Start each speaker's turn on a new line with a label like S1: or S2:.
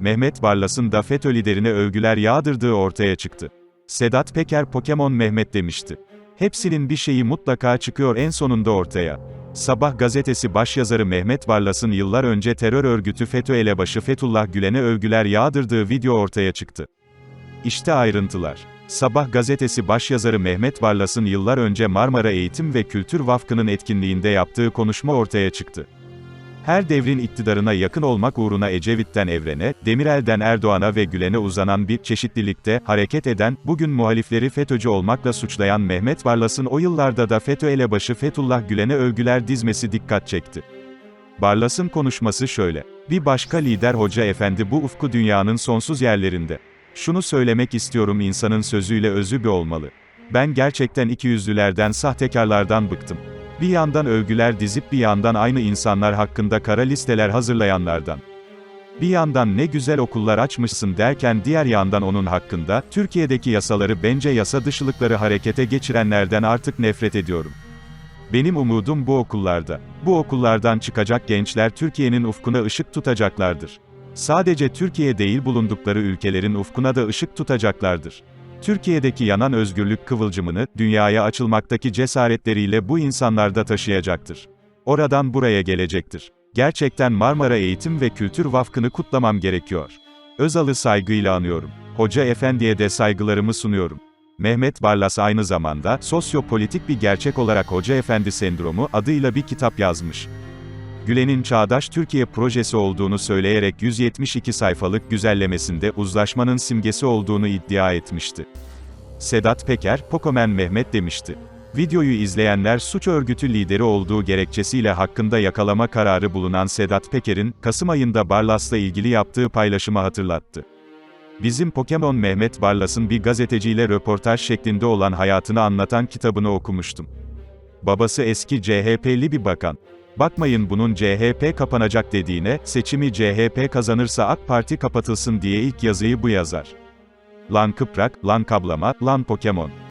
S1: Mehmet Barlas'ın da FETÖ liderine övgüler yağdırdığı ortaya çıktı. Sedat Peker Pokemon Mehmet demişti. Hepsinin bir şeyi mutlaka çıkıyor en sonunda ortaya. Sabah gazetesi başyazarı Mehmet Barlas'ın yıllar önce terör örgütü FETÖ elebaşı Fethullah Gülen'e övgüler yağdırdığı video ortaya çıktı. İşte ayrıntılar. Sabah gazetesi başyazarı Mehmet Barlas'ın yıllar önce Marmara Eğitim ve Kültür Vakfı'nın etkinliğinde yaptığı konuşma ortaya çıktı. Her devrin iktidarına yakın olmak uğruna Ecevit'ten Evren'e, Demirel'den Erdoğan'a ve Gülen'e uzanan bir çeşitlilikte hareket eden, bugün muhalifleri FETÖ'cü olmakla suçlayan Mehmet Barlas'ın o yıllarda da FETÖ elebaşı Fethullah Gülen'e övgüler dizmesi dikkat çekti. Barlas'ın konuşması şöyle. Bir başka lider hoca efendi bu ufku dünyanın sonsuz yerlerinde. Şunu söylemek istiyorum insanın sözüyle özü bir olmalı. Ben gerçekten ikiyüzlülerden, sahtekarlardan bıktım. Bir yandan övgüler dizip bir yandan aynı insanlar hakkında kara listeler hazırlayanlardan. Bir yandan ne güzel okullar açmışsın derken diğer yandan onun hakkında, Türkiye'deki yasaları bence yasa dışılıkları harekete geçirenlerden artık nefret ediyorum. Benim umudum bu okullarda. Bu okullardan çıkacak gençler Türkiye'nin ufkuna ışık tutacaklardır. Sadece Türkiye değil bulundukları ülkelerin ufkuna da ışık tutacaklardır. Türkiye'deki yanan özgürlük kıvılcımını, dünyaya açılmaktaki cesaretleriyle bu insanlarda taşıyacaktır. Oradan buraya gelecektir. Gerçekten Marmara Eğitim ve Kültür Vakfı'nı kutlamam gerekiyor. Özal'ı saygıyla anıyorum. Hoca Efendi'ye de saygılarımı sunuyorum. Mehmet Barlas aynı zamanda, sosyopolitik bir gerçek olarak Hoca Efendi sendromu adıyla bir kitap yazmış. Gülen'in Çağdaş Türkiye projesi olduğunu söyleyerek 172 sayfalık güzellemesinde uzlaşmanın simgesi olduğunu iddia etmişti. Sedat Peker, Pokomen Mehmet demişti. Videoyu izleyenler suç örgütü lideri olduğu gerekçesiyle hakkında yakalama kararı bulunan Sedat Peker'in, Kasım ayında Barlas'la ilgili yaptığı paylaşımı hatırlattı. Bizim Pokemon Mehmet Barlas'ın bir gazeteciyle röportaj şeklinde olan hayatını anlatan kitabını okumuştum. Babası eski CHP'li bir bakan. Bakmayın bunun CHP kapanacak dediğine, seçimi CHP kazanırsa AK Parti kapatılsın diye ilk yazıyı bu yazar. Lan kıprak, lan kablama, lan Pokemon.